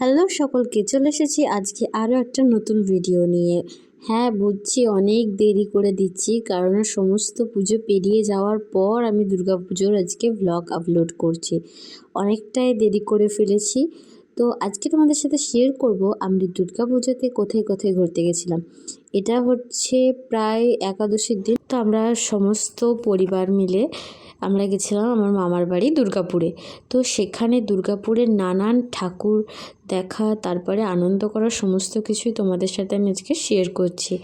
Hello সকলকে, চলে এসেছি আজকে আরও একটা নতুন ভিডিও নিয়ে। হ্যাঁ বুঝছি, অনেক দেরি করে দিচ্ছি কারণ সমস্ত পুজো পেরিয়ে যাওয়ার পর আমি দুর্গা পুজোর আজকে ব্লগ আপলোড করছি। অনেকটাই দেরি করে ফেলেছি। তো আজকে তোমাদের সাথে শেয়ার করব, আমি দুর্গা পুজোতে কোথায় কোথায় ঘুরতে গেছিলাম। এটা হচ্ছে প্রায় একাদশীর দিন। তো আমরা সমস্ত পরিবার মিলে আমরা গেছিলাম আমার মামার বাড়ি দুর্গাপুরে। তো সেখানে দুর্গাপুরের নানান ঠাকুর দেখা, তারপরে আনন্দ করা সমস্ত কিছুই তোমাদের সাথে আমি আজকে শেয়ার করছি।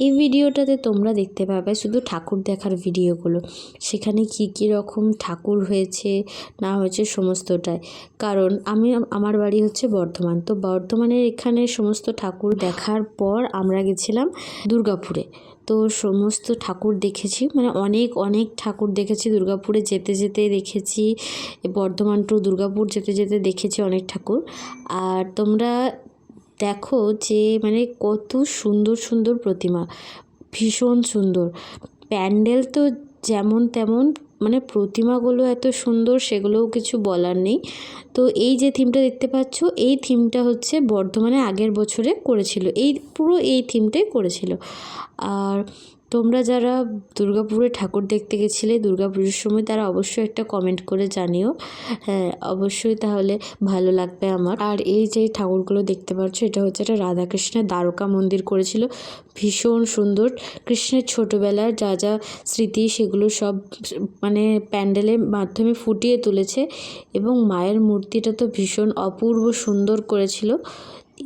এই ভিডিওটাতে তোমরা দেখতে পাবে শুধু ঠাকুর দেখার ভিডিওগুলো। সেখানে কি কি রকম ঠাকুর হয়েছে, না হয়েছে সমস্তটাই। কারণ আমি, আমার বাড়ি হচ্ছে বর্ধমান। তো বর্ধমানের এখানে সমস্ত ঠাকুর দেখার পর আমরা গেছিলাম দুর্গাপুরে। তো সমস্ত ঠাকুর দেখেছি মানে অনেক অনেক ঠাকুর দেখেছি দুর্গাপুরে। যেতে যেতে দেখেছি, বর্ধমান টু দুর্গাপুর যেতে যেতে দেখেছি অনেক ঠাকুর। আর তোমরা দেখো যে মানে কত সুন্দর সুন্দর প্রতিমা, ভীষণ সুন্দর। প্যান্ডেল তো যেমন তেমন মানে প্রতিমাগুলো এত সুন্দর সেগুলোও কিছু বলার নেই। তো এই যে থিমটা দেখতে পাচ্ছ, এই থিমটা হচ্ছে বর্ধমানে আগের বছরে করেছিল। এই পুরো এই থিমটাই করেছিল। আর তোমরা যারা দুর্গাপুরে ঠাকুর দেখতে গেছিলে, দুর্গাপুজোর সময় তারা অবশ্যই একটা কমেন্ট করে জানিও। হ্যাঁ অবশ্যই তাহলে ভালো লাগবে আমার। আর এই যে ঠাকুরগুলো দেখতে পাচ্ছ, এটা হচ্ছে একটা রাধাকৃষ্ণের দ্বারকা মন্দির করেছিল। ভীষণ সুন্দর। কৃষ্ণের ছোটোবেলার যা যা স্মৃতি, সেগুলো সব মানে প্যান্ডেলের মাধ্যমে ফুটিয়ে তুলেছে। এবং মায়ের মূর্তিটা তো ভীষণ অপূর্ব সুন্দর করেছিল।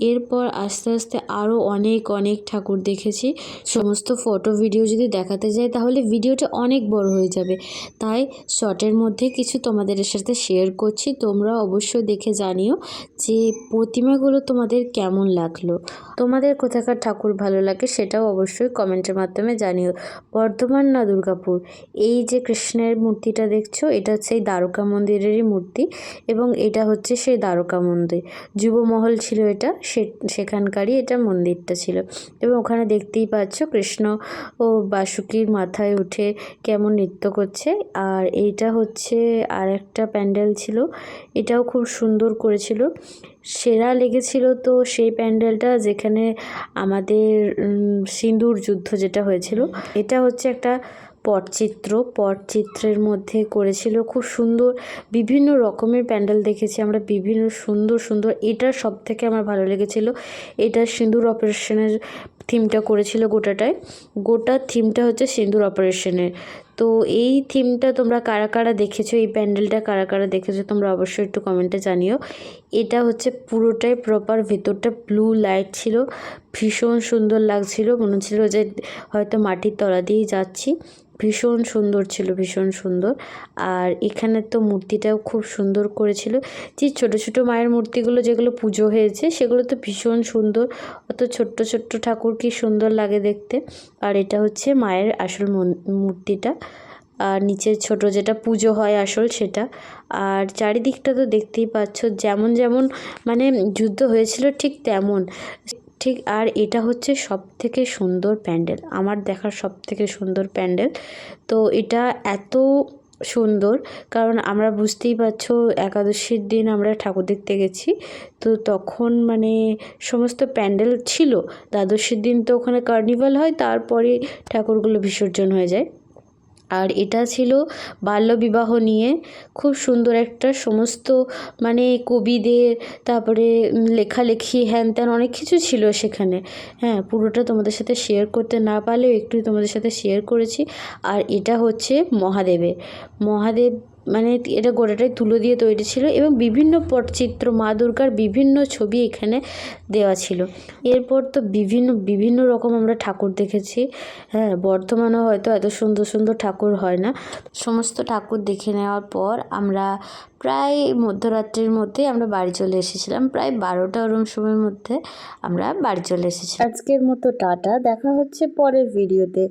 এরপর আস্তে আস্তে আরও অনেক অনেক ঠাকুর দেখেছি। সমস্ত ফটো ভিডিও যদি দেখাতে যাই, তাহলে ভিডিওটা অনেক বড় হয়ে যাবে। তাই শর্টের মধ্যে কিছু তোমাদের সাথে শেয়ার করছি। তোমরা অবশ্যই দেখে জানিও যে প্রতিমাগুলো তোমাদের কেমন লাগল। তোমাদের কোথাকার ঠাকুর ভালো লাগে সেটাও অবশ্যই কমেন্টের মাধ্যমে জানিও। বর্ধমান না দুর্গাপুর? এই যে কৃষ্ণের মূর্তিটা দেখছ, এটা হচ্ছে এই দ্বারকা মন্দিরেরই মূর্তি এবং এটা হচ্ছে সেই দ্বারকা মন্দির। যুবমহল ছিল এটা সে, সেখানকারই এটা মন্দিরটা ছিল। এবং ওখানে দেখতেই পাচ্ছ কৃষ্ণ ও বাসুকির মাথায় উঠে কেমন নৃত্য করছে। আর এইটা হচ্ছে আর একটা প্যান্ডেল ছিল। এটাও খুব সুন্দর করেছিল। সেরা লেগেছিল তো সেই প্যান্ডেলটা যেখানে আমাদের সিঁদুর যুদ্ধ যেটা হয়েছিল। এটা হচ্ছে একটা পটচিত্র। পটচিত্রের মধ্যে করেছিল খুব সুন্দর বিভিন্ন রকমের প্যান্ডেল দেখেছি আমরা, বিভিন্ন সুন্দর সুন্দর। এটা সব থেকে আমার ভালো লেগেছিল। এটা সিঁদুর অপারেশনের থিমটা করেছিল গোটাটায় গোটা থিমটা হচ্ছে সিঁদুর অপারেশনের। তো এই থিমটা তোমরা কারা কারা দেখেছ, এই প্যান্ডেলটা কারা কারা দেখেছ, তোমরা অবশ্যই একটু কমেন্টে জানিও। এটা হচ্ছে পুরোটাই প্রপার ভেতরটা ব্লু লাইট ছিল, ভীষণ সুন্দর লাগছিল, মনে হচ্ছিল যে হয়তো মাটির তলা দিয়েই যাচ্ছি। ভীষণ সুন্দর ছিল, ভীষণ সুন্দর। আর এখানে তো মূর্তিটাও খুব সুন্দর করেছিল। যে ছোটো ছোটো মায়ের মূর্তিগুলো যেগুলো পুজো হয়েছে, সেগুলো তো ভীষণ সুন্দর। অত ছোট্ট ছোট্ট ঠাকুর কি সুন্দর লাগে দেখতে। আর এটা হচ্ছে মায়ের আসল মূর্তিটা। আর নিচের ছোট যেটা পুজো হয় আসল সেটা। আর চারিদিকটা তো দেখতেই পাচ্ছ, যেমন যেমন মানে যুদ্ধ হয়েছিল ঠিক তেমন। ঠিক, আর এটা হচ্ছে সব থেকে সুন্দর প্যান্ডেল। আমার দেখার সব থেকে সুন্দর প্যান্ডেল। তো এটা এত সুন্দর। কারণ আমরা বুঝতেই পারছ, একাদশীর দিন আমরা ঠাকুর দেখতে গেছি। তো তখন মানে সমস্ত প্যান্ডেল ছিল। দ্বাদশীর দিন তো ওখানে কার্নিভাল হয়, তারপরে ঠাকুরগুলো বিসর্জন হয়ে যায়। আর এটা ছিল বাল্যবিবাহ নিয়ে খুব সুন্দর একটা সমস্ত মানে কবিদের, তারপরে লেখালেখি, হ্যান ত্যান অনেক কিছু ছিল সেখানে। হ্যাঁ পুরোটা তোমাদের সাথে শেয়ার করতে না পারলেও একটু তোমাদের সাথে শেয়ার করেছি। আর এটা হচ্ছে মহাদেবের। মহাদেব মানে এটা গোটাটাই তুলো দিয়ে তৈরি ছিল এবং বিভিন্ন পটচিত্র, মা দুর্গার বিভিন্ন ছবি এখানে দেওয়া ছিল। এরপর তো বিভিন্ন বিভিন্ন রকম আমরা ঠাকুর দেখেছি। হ্যাঁ বর্ধমানেও হয়তো এত সুন্দর সুন্দর ঠাকুর হয় না। সমস্ত ঠাকুর দেখে নেওয়ার পর আমরা প্রায় মধ্যরাত্রির মধ্যে আমরা বাড়ি চলে এসেছিলাম। প্রায় বারোটা ওরম সময়ের মধ্যে আমরা বাড়ি চলে এসেছি আজকের মতো টাটা। দেখা হচ্ছে পরের ভিডিওতে